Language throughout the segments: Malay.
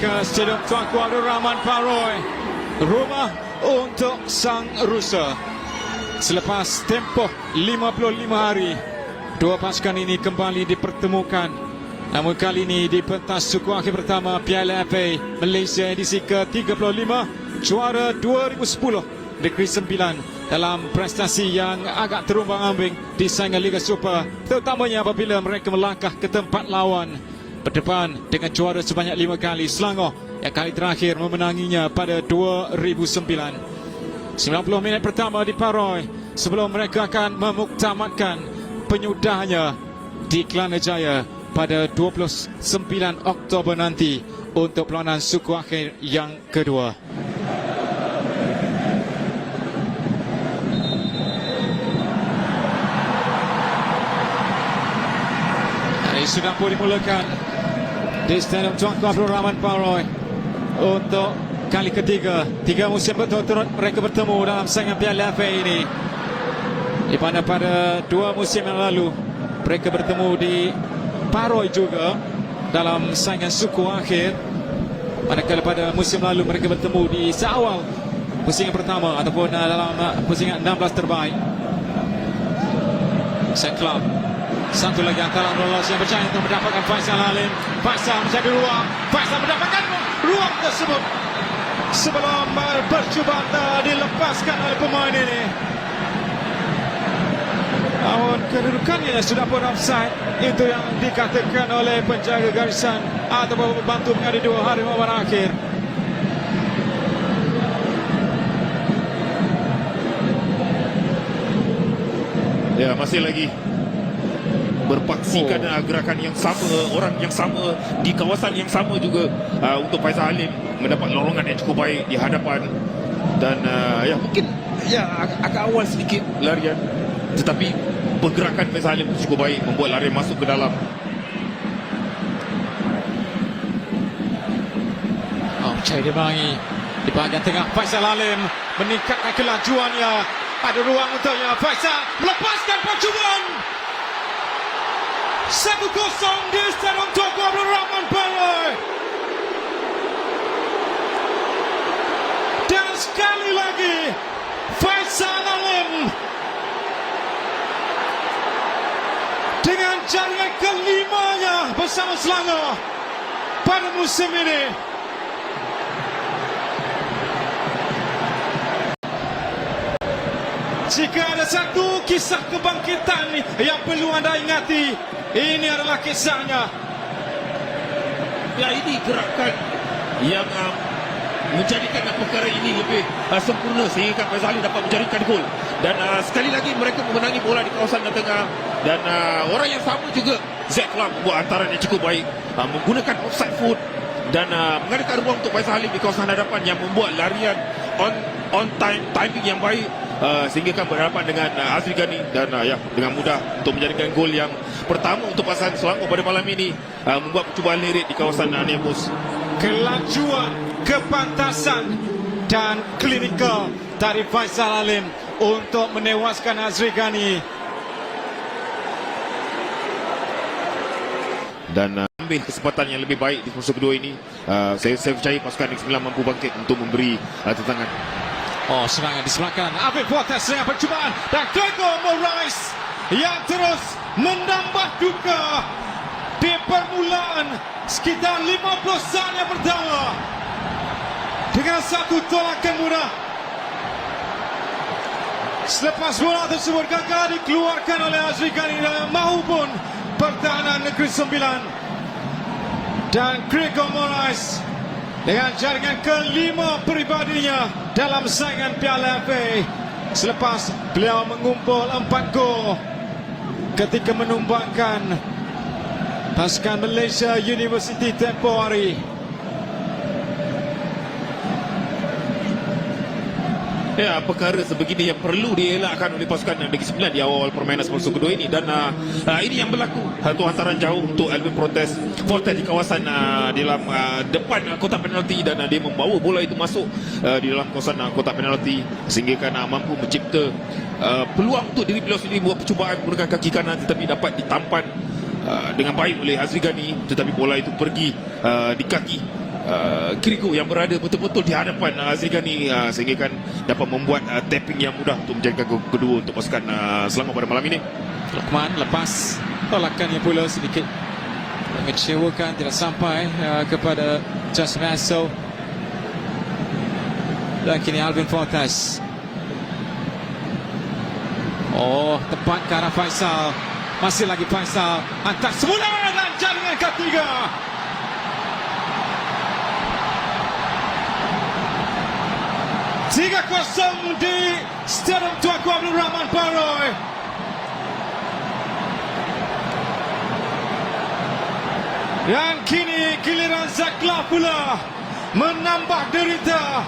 Stadium Tuanku Abdul Rahman Paroy. Rumah untuk Sang Rusa. Selepas tempoh 55 hari, dua pasukan ini kembali dipertemukan. Namun kali ini di pentas suku akhir pertama Piala FA Malaysia edisi ke-35 juara 2010 Negeri Sembilan dalam prestasi yang agak terumbang ambing di saingan Liga Super terutamanya apabila mereka melangkah ke tempat lawan berdepan dengan juara sebanyak lima kali Selangor yang kali terakhir memenanginya pada 2009 90 minit pertama di Paroy sebelum mereka akan memuktamadkan penyudahnya di Kelana Jaya pada 29 Oktober nanti untuk perlawanan suku akhir yang kedua. Sudah pun dimulakan di Stadium Tuanku Abdul Rahman Paroy untuk kali ketiga. Tiga musim berturut-turut mereka bertemu dalam saingan Piala FA ini. Di mana pada dua musim yang lalu mereka bertemu di Paroy juga dalam saingan suku akhir. Manakala pada musim lalu mereka bertemu di seawal pusingan pertama ataupun uh, dalam uh, pusingan 16 terbaik Sen Club satu lagi antara lolos yang berjaya untuk mendapatkan Faisal Halim Faisal menjadi ruang Faisal mendapatkan ruang tersebut sebelum percubaan dilepaskan oleh pemain ini. Namun kedudukannya sudah pun offside. Itu yang dikatakan oleh penjaga garisan atau pembantu pengadi dua hari malam akhir. Ya, masih lagi berpaksikan oh. gerakan yang sama orang yang sama di kawasan yang sama juga uh, untuk Faizal Halim mendapat lorongan yang cukup baik di hadapan. Dan uh, ya mungkin ya ag agak awal sedikit larian. Tetapi pergerakan Faizal Halim cukup baik membuat larian masuk ke dalam. Oh, Cahaya dibangi di bahagian tengah Faisal Halim meningkatkan kelajuannya. Ada ruang untuknya. Faisal melepaskan percubaan di Stadium Tunku Abdul Rahman Balai. Dan sekali lagi Faisal Alim dengan jaringan kelimanya bersama Selangor pada musim ini. Jika ada satu kisah kebangkitan yang perlu anda ingati, ini adalah kisahnya. ya ini gerakan yang uh, menjadikan perkara ini lebih uh, sempurna sehingga Faizal Halim dapat menjadikan gol. Dan uh, sekali lagi mereka memenangi bola di kawasan tengah dan uh, orang yang sama juga Z Club buat antaran yang cukup baik. Uh, menggunakan offside foot dan uh, mengadakan ruang untuk Faizal Halim di kawasan hadapan yang membuat larian on on time timing yang baik uh, sehingga kan berhadapan dengan uh, Azri Ghani dan uh, ya dengan mudah untuk menjadikan gol yang pertama untuk pasangan Selangor pada malam ini uh, membuat percubaan lirik di kawasan uh, Nemus. Kelajuan, kepantasan dan klinikal dari Faisal Alim untuk menewaskan Azri Ghani. dan uh, ambil kesempatan yang lebih baik di fase kedua ini uh, saya, saya percaya pasukan Negeri Sembilan mampu bangkit untuk memberi uh, tentangan Oh, serangan di sebelah. Afif Buatas dengan percubaan. Dan Gregor Moraes yang terus menambah duka di permulaan sekitar 50 saat yang pertama. Dengan satu tolakan mudah. Selepas bola tersebut gagal dikeluarkan oleh Azri Ghani maupun pertahanan Negeri Sembilan. Dan Gregor Moraes dengan jaringan kelima peribadinya dalam saingan Piala FA selepas beliau mengumpul empat gol ketika menumbangkan pasukan Malaysia University tempoh hari. Ya, perkara sebegini yang perlu dielakkan oleh pasukan Negeri Sembilan di awal-awal permainan fase kedua ini. Dan uh, uh, ini yang berlaku. Satu hantaran jauh untuk Alvin Protes. Fortes di kawasan uh, di dalam uh, depan uh, kotak penalti. Dan uh, dia membawa bola itu masuk uh, di dalam kawasan uh, kotak penalti. Sehingga kan uh, mampu mencipta uh, peluang untuk diri beliau sendiri buat percubaan menggunakan kaki kanan tetapi dapat ditampan uh, dengan baik oleh Azri Ghani tetapi bola itu pergi uh, di kaki uh, Kirikou yang berada betul-betul di hadapan uh, Azri Ghani uh, sehingga kan dapat membuat uh, tapping yang mudah untuk gol kedua untuk pasukan uh, Selangor pada malam ini. Lukman lepas tolakannya pula sedikit mengecewakan tidak sampai uh, kepada Just Vassal dan kini Alvin Fortas. Oh tepat ke arah Faisal? Masih lagi Faisal hantar semula dan jaringan ketiga Tiga kosong di Stadium Tuanku Abdul Rahman Paroy. Dan kini giliran Zakla pula menambah derita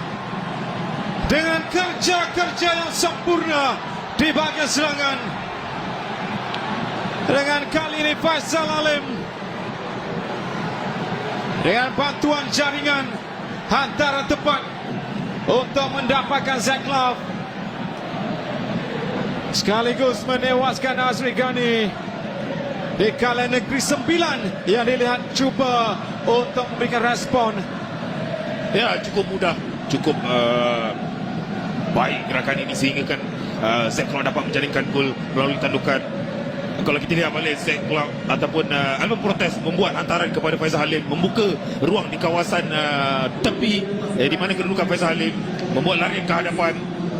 dengan kerja-kerja yang sempurna di bahagian serangan. Dengan kali ini Faisal Alim dengan bantuan jaringan hantaran tepat untuk mendapatkan Zaklav sekaligus menewaskan Azri Ghani di kala negeri sembilan. Yang dilihat cuba untuk memberikan respon. Ya cukup mudah, cukup uh, baik gerakan ini sehingga kan uh, Clark dapat menjaringkan gol melalui tandukan. Kalau kita lihat balik Zack Clark ataupun uh, Alvin Protes membuat hantaran kepada Faizal Halim membuka ruang di kawasan uh, tepi eh, di mana kedudukan Faizal Halim membuat larian ke hadapan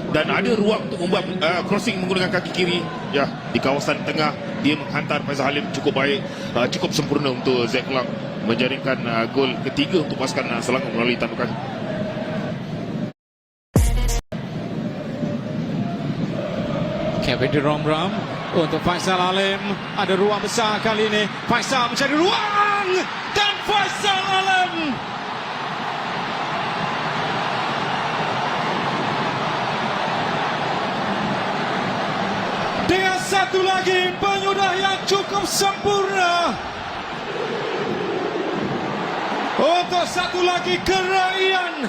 dan ada ruang untuk membuat uh, crossing menggunakan kaki kiri. Ya di kawasan tengah dia menghantar Faizal Halim cukup baik uh, cukup sempurna untuk Zack Clark menjaringkan uh, gol ketiga untuk pasukan uh, Selangor melalui tandukan Kevin Romram untuk Faisal Alim ada ruang besar kali ini. Faisal mencari ruang dan Faisal Alim. Dengan satu lagi penyudah yang cukup sempurna. Untuk satu lagi keraian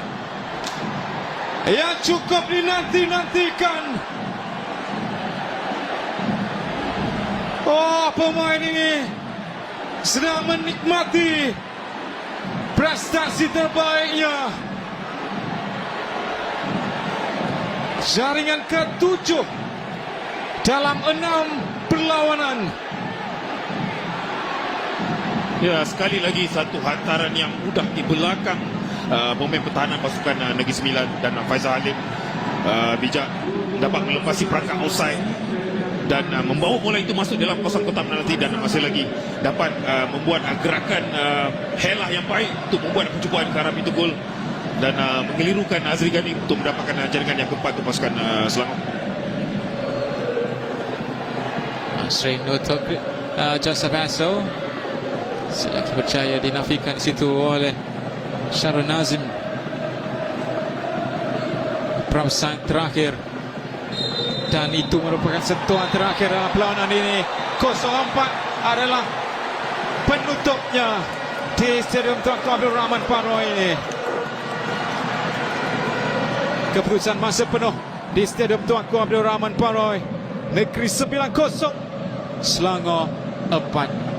yang cukup dinanti-nantikan Oh, pemain ini sedang menikmati prestasi terbaiknya. Jaringan ketujuh dalam enam perlawanan. Ya, sekali lagi satu hantaran yang mudah di belakang uh, pemain pertahanan pasukan uh, Negeri Sembilan dan Faizal Halim uh, bijak dapat melepasi perangkap offside dan uh, membawa bola itu masuk dalam kawasan kotak penalti dan masih lagi dapat uh, membuat uh, gerakan uh, helah yang baik untuk membuat percubaan ke arah pintu gol dan uh, mengelirukan Azri Ghani untuk mendapatkan uh, jaringan yang keempat untuk pasukan uh, Selangor. Asri nutup uh, Joseph Asso. Saya percaya dinafikan di situ oleh Syarul Nazim. Perawasan terakhir dan itu merupakan sentuhan terakhir dalam perlawanan ini. 04 adalah penutupnya di Stadium Tuanku Abdul Rahman Paro ini. Keputusan masa penuh di Stadium Tuanku Abdul Rahman Paroi Negeri 9-0 Selangor 4